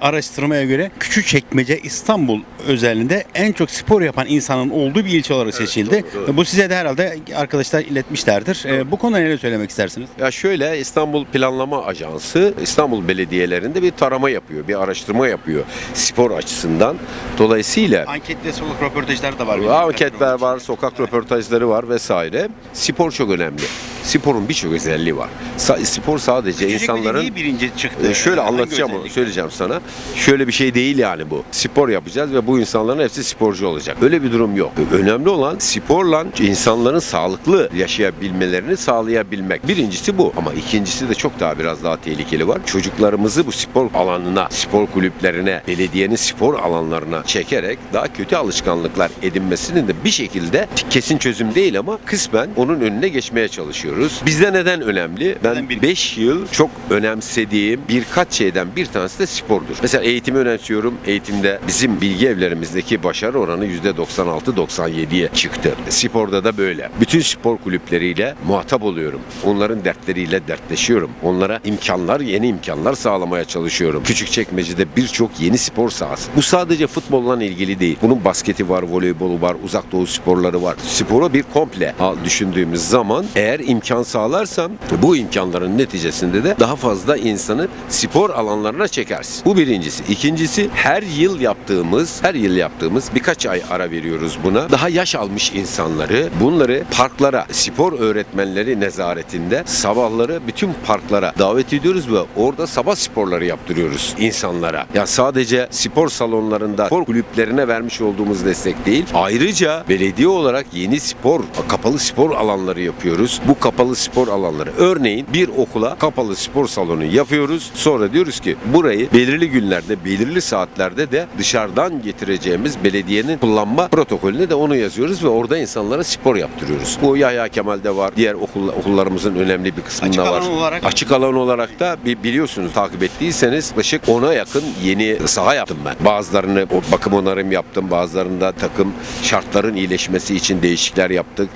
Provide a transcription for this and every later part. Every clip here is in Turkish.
araştırmaya göre Küçükçekmece İstanbul özelinde en çok spor yapan insanın olduğu bir ilçe olarak seçildi. doğru, doğru. Bu size de herhalde arkadaşlar iletmişlerdir. Ee, bu konuda neler söylemek istersiniz? Ya şöyle İstanbul Planlama Ajansı İstanbul belediyelerinde bir tarama yapıyor, bir araştırma yapıyor spor açısından. Dolayısıyla Anket ve sokak röportajları da var. anketler var, sokak röportajları var vesaire. Spor çok önemli. Sporun birçok özelliği var. Sa- spor sadece insanların Niye birinci çıktı? Ee, şöyle Hangi anlatacağım onu, özellik? söyleyeceğim sana. Şöyle bir şey değil yani bu. Spor yapacağız ve bu insanların hepsi sporcu olacak. Öyle bir durum yok. Önemli olan sporla insanların sağlıklı yaşayabilmelerini sağlayabilmek. Birincisi bu. Ama ikincisi de çok daha biraz daha tehlikeli var. Çocuklarımızı bu spor alanına, spor kulüplerine, belediyenin spor alanlarına çekerek daha kötü alışkanlıklar edinmesinin de bir şekilde kesin çözüm değil ama kısmen onun önüne geçmeye çalışıyoruz. Bizde neden önemli? Ben Neden bir- 5 yıl çok önemsediğim birkaç şeyden bir tanesi de spordur. Mesela eğitimi önemsiyorum. Eğitimde bizim bilgi evlerimizdeki başarı oranı %96-97'ye çıktı. Sporda da böyle. Bütün spor kulüpleriyle muhatap oluyorum. Onların dertleriyle dertleşiyorum. Onlara imkanlar, yeni imkanlar sağlamaya çalışıyorum. Küçükçekmece'de birçok yeni spor sahası. Bu sadece futbolla ilgili değil. Bunun basketi var, voleybolu var, uzak doğu sporları var. Sporu bir komple düşündüğümüz zaman eğer imkan sağlarsam bu imkanların neticesinde de daha fazla insanı spor alanlarına çekersin. Bu birincisi. İkincisi her yıl yaptığımız, her yıl yaptığımız birkaç ay ara veriyoruz buna. Daha yaş almış insanları bunları parklara, spor öğretmenleri nezaretinde sabahları bütün parklara davet ediyoruz ve orada sabah sporları yaptırıyoruz insanlara. Ya sadece spor salonlarında, spor kulüplerine vermiş olduğumuz destek değil. Ayrıca belediye olarak yeni spor, kapalı spor alanları yapıyoruz. Bu kapalı spor alanları örneğin bir okula kapalı spor salonu yapıyoruz. Sonra diyoruz ki burayı belirli günlerde, belirli saatlerde de dışarıdan getireceğimiz belediyenin kullanma protokolüne de onu yazıyoruz ve orada insanlara spor yaptırıyoruz. Bu Yahya Kemal'de var. Diğer okul, okullarımızın önemli bir kısmında Açık var. alan olarak- Açık alan olarak da bi- biliyorsunuz takip ettiyseniz yaklaşık 10'a yakın yeni saha yaptım ben. Bazılarını o bakım onarım yaptım. Bazılarında takım şartların iyileşmesi için değişiklikler yaptık.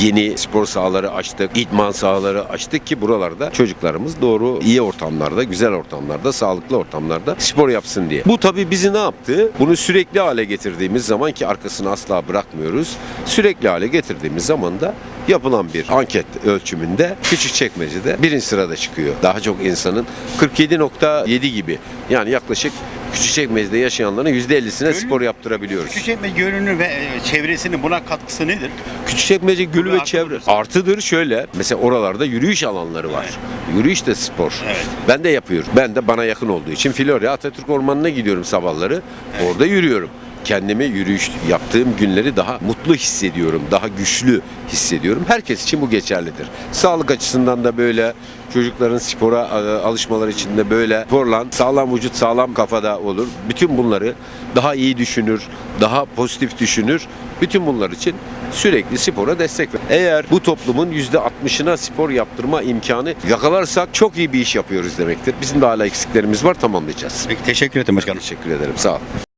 Yeni spor sahaları açtık. İdman sahaları açtık ki buralarda çocuklarımız doğru iyi ortamlarda, güzel ortamlarda, sağlıklı ortamlarda spor yapsın diye. Bu tabii bizi ne yaptı? Bunu sürekli hale getirdiğimiz zaman ki arkasını asla bırakmıyoruz. Sürekli hale getirdiğimiz zaman da yapılan bir anket ölçümünde Küçükçekmece'de birinci sırada çıkıyor. Daha çok insanın 47.7 gibi yani yaklaşık Küçükçekmece'de yaşayanların %50'sine spor yaptırabiliyoruz. Küçükçekmece Gölü'nün ve e, çevresinin buna katkısı nedir? Küçükçekmece Gölü ve çevre artıdır. artıdır şöyle. Mesela oralarda yürüyüş alanları var. Yürüyüş de spor. Evet. Ben de yapıyorum. Ben de bana yakın olduğu için Florya Atatürk Ormanı'na gidiyorum sabahları. Orada yürüyorum. Kendimi yürüyüş yaptığım günleri daha mutlu hissediyorum. Daha güçlü hissediyorum. Herkes için bu geçerlidir. Sağlık açısından da böyle. Çocukların spora e, alışmaları için de böyle. Sporla sağlam vücut sağlam kafada olur. Bütün bunları daha iyi düşünür, daha pozitif düşünür. Bütün bunlar için sürekli spora destek ver. Eğer bu toplumun %60'ına spor yaptırma imkanı yakalarsak çok iyi bir iş yapıyoruz demektir. Bizim de hala eksiklerimiz var tamamlayacağız. Peki teşekkür ederim başkanım. Teşekkür ederim. Sağ ol.